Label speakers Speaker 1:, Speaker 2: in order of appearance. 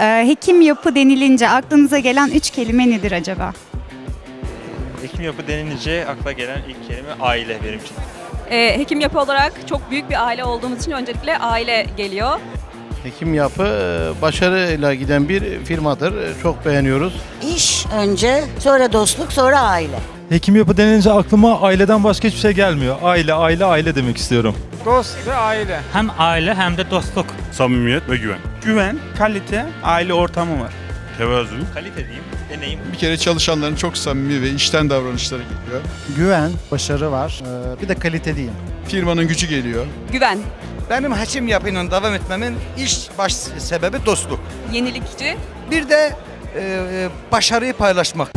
Speaker 1: Ee, hekim yapı denilince aklınıza gelen üç kelime nedir acaba?
Speaker 2: Hekim yapı denilince akla gelen ilk kelime aile benim için.
Speaker 3: Ee, hekim yapı olarak çok büyük bir aile olduğumuz için öncelikle aile geliyor.
Speaker 4: Hekim Yapı e, başarıyla giden bir firmadır. E, Çok beğeniyoruz.
Speaker 5: İş önce, sonra dostluk, sonra aile.
Speaker 6: Hekim yapı denince aklıma aileden başka hiçbir şey gelmiyor. Aile, aile, aile demek istiyorum.
Speaker 7: Dost ve aile.
Speaker 8: Hem aile hem de dostluk.
Speaker 9: Samimiyet ve güven.
Speaker 7: Güven, kalite, aile ortamı var.
Speaker 9: Tevazun.
Speaker 2: Kalite diyeyim, deneyim.
Speaker 10: Bir kere çalışanların çok samimi ve işten davranışları geliyor.
Speaker 4: Güven, başarı var. E, Bir de kalite diyeyim.
Speaker 10: Firmanın gücü geliyor.
Speaker 3: Güven,
Speaker 7: Benim hekim yapının devam etmemin iş baş sebebi dostluk.
Speaker 3: yenilikçi,
Speaker 7: Bir de e, başarıyı paylaşmak.